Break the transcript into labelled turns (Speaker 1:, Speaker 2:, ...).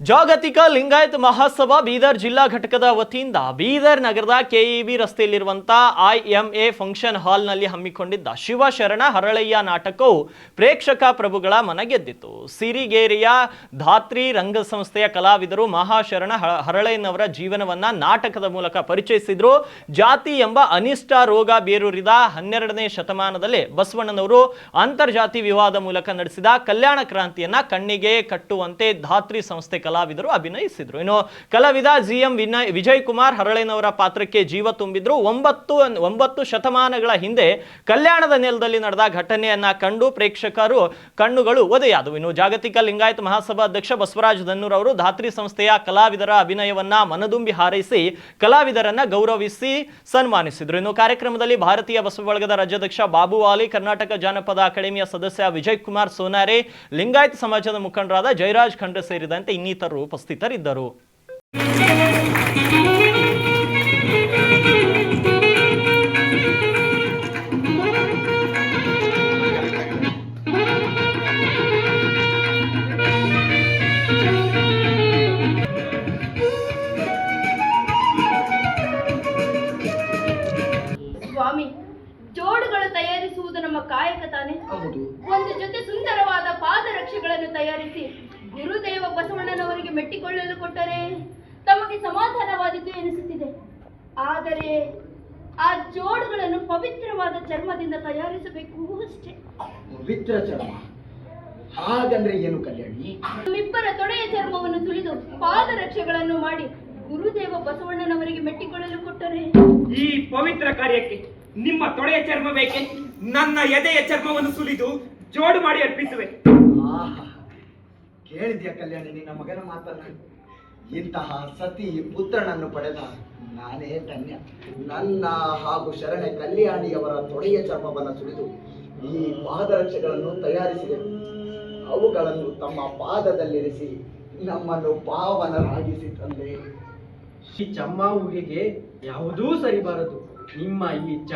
Speaker 1: ಜಾಗತಿಕ ಲಿಂಗಾಯತ್ ಮಹಾಸಭಾ ಬೀದರ್ ಜಿಲ್ಲಾ ಘಟಕದ ವತಿಯಿಂದ ಬೀದರ್ ನಗರದ ಕೆಇಬಿ ರಸ್ತೆಯಲ್ಲಿರುವಂಥ ಎ ಫಂಕ್ಷನ್ ಹಾಲ್ನಲ್ಲಿ ಹಮ್ಮಿಕೊಂಡಿದ್ದ ಶಿವಶರಣ ಹರಳಯ್ಯ ನಾಟಕವು ಪ್ರೇಕ್ಷಕ ಪ್ರಭುಗಳ ಮನ ಗೆದ್ದಿತು ಸಿರಿಗೇರಿಯ ಧಾತ್ರಿ ರಂಗಸಂಸ್ಥೆಯ ಕಲಾವಿದರು ಮಹಾಶರಣ ಹರಳಯ್ಯನವರ ಜೀವನವನ್ನ ನಾಟಕದ ಮೂಲಕ ಪರಿಚಯಿಸಿದ್ರು. ಜಾತಿ ಎಂಬ ಅನಿಷ್ಟ ರೋಗ ಬೇರೂರಿದ ಹನ್ನೆರಡನೇ ಶತಮಾನದಲ್ಲಿ ಬಸವಣ್ಣನವರು ಅಂತರ್ಜಾತಿ ವಿವಾದ ಮೂಲಕ ನಡೆಸಿದ ಕಲ್ಯಾಣ ಕ್ರಾಂತಿಯನ್ನ ಕಣ್ಣಿಗೆ ಕಟ್ಟುವಂತೆ ಧಾತ್ರಿ ಸಂಸ್ಥೆ ಕಲಾವಿದರು ಅಭಿನಯಿಸಿದ್ರು. ಇನ್ನು ಕಲಾವಿದ ಜಿ ಎಂ ವಿನಯ್ ವಿಜಯ್ ಕುಮಾರ್ ಹರಳೆನವರ ಪಾತ್ರಕ್ಕೆ ಜೀವ ತುಂಬಿದ್ರು. ಒಂಬತ್ತು ಒಂಬತ್ತು ಶತಮಾನಗಳ ಹಿಂದೆ ಕಲ್ಯಾಣದ ನೆಲದಲ್ಲಿ ನಡೆದ ಘಟನೆಯನ್ನ ಕಂಡು ಪ್ರೇಕ್ಷಕರು ಕಣ್ಣುಗಳು ಒದೆಯಾದವು. ಇನ್ನು ಜಾಗತಿಕ ಲಿಂಗಾಯತ ಮಹಾಸಭಾ ಅಧ್ಯಕ್ಷ ಬಸವರಾಜ ದನ್ನೂರ್ ಅವರು ಧಾತ್ರಿ ಸಂಸ್ಥೆಯ ಕಲಾವಿದರ ಅಭಿನಯವನ್ನ ಮನದುಂಬಿ ಹಾರೈಸಿ ಕಲಾವಿದರನ್ನ ಗೌರವಿಸಿ ಸನ್ಮಾನಿಸಿದ್ರು. ಇನ್ನು ಕಾರ್ಯಕ್ರಮದಲ್ಲಿ ಭಾರತೀಯ ಬಸವ ಬಳಗದ ರಾಜ್ಯಾಧ್ಯಕ್ಷ ಬಾಬು ವಾಲಿ, ಕರ್ನಾಟಕ ಜಾನಪದ ಅಕಾಡೆಮಿಯ ಸದಸ್ಯ ವಿಜಯ್ ಕುಮಾರ್ ಸೋನಾರೆ, ಲಿಂಗಾಯತ ಸಮಾಜದ ಮುಖಂಡರಾದ ಜಯರಾಜ್ ಖಂಡ್ರೆ ಸೇರಿದಂತೆ ಇನ್ನಿತರರು ಉಪಸ್ಥಿತರಿದ್ದರು.
Speaker 2: ಸ್ವಾಮಿ ಜೋಡುಗಳು ತಯಾರಿಸುವುದು ನಮ್ಮ ಕಾಯಕ ತಾನೆ?
Speaker 3: ಹೌದು.
Speaker 2: ಒಂದು ಜೊತೆ ಸುಂದರವಾದ ಪಾದರಕ್ಷೆಗಳನ್ನು ತಯಾರಿಸಿ ಗುರುದೇವ ಬಸವಣ್ಣನವರಿಗೆ ಮೆಟ್ಟಿಕೊಳ್ಳಲು ಕೊಟ್ಟರೆ ತಮಗೆ ಸಮಾಧಾನವಾದಿತು ಎನಿಸುತ್ತಿದೆ. ಆದರೆ ಆ ಜೋಡುಗಳನ್ನು ಪವಿತ್ರವಾದ ಚರ್ಮದಿಂದ ತಯಾರಿಸಬೇಕು ಅಷ್ಟೇ.
Speaker 3: ಪವಿತ್ರ ಚರ್ಮ. ಹಾಗಂದ್ರೆ ಏನು ಕಲ್ಯಾಣಿ?
Speaker 2: ನಮ್ಮಿಬ್ಬರ ತೊಡೆಯ ಚರ್ಮವನ್ನು ತುಳಿದು ಪಾದರಕ್ಷೆಗಳನ್ನು ಮಾಡಿ ಗುರುದೇವ ಬಸವಣ್ಣನವರಿಗೆ ಮೆಟ್ಟಿಕೊಳ್ಳಲು ಕೊಟ್ಟರೆ?
Speaker 4: ಈ ಪವಿತ್ರ ಕಾರ್ಯಕ್ಕೆ ನಿಮ್ಮ ತೊಡೆಯ ಚರ್ಮ ಬೇಕೆ? ನನ್ನ ಎದೆಯ ಚರ್ಮವನ್ನು ಸುಲಿದು ಜೋಡು ಮಾಡಿ ಅರ್ಪಿಸುವೆ.
Speaker 3: ಆಹಾ. ಕೇಳಿದ್ಯಾ ಕಲ್ಯಾಣಿ, ನಿನ್ನ ಮಗನ ಮಾತನ್ನ? ಇಂತಹ ಸತಿ ಪುತ್ರನನ್ನು ಪಡೆದ ನಾನೇ ಧನ್ಯ. ನನ್ನ ಹಾಗೂ ಶರಣೆ ಕಲ್ಯಾಣಿಯವರ ತೊಡೆಯ ಚರ್ಮವನ್ನು ಸುಳಿದು ಈ ಪಾದರಕ್ಷೆಗಳನ್ನು ತಯಾರಿಸಿದೆ. ಅವುಗಳನ್ನು ತಮ್ಮ ಪಾದದಲ್ಲಿರಿಸಿ ನಮ್ಮನ್ನು ಪಾವನರಾಗಿಸಿ ತಂದೆ.
Speaker 5: ಈ ಚಮ್ಮ ಊರಿಗೆ ಯಾವುದೂ ಸರಿಬಾರದು. ನಿಮ್ಮ ಈ ಚ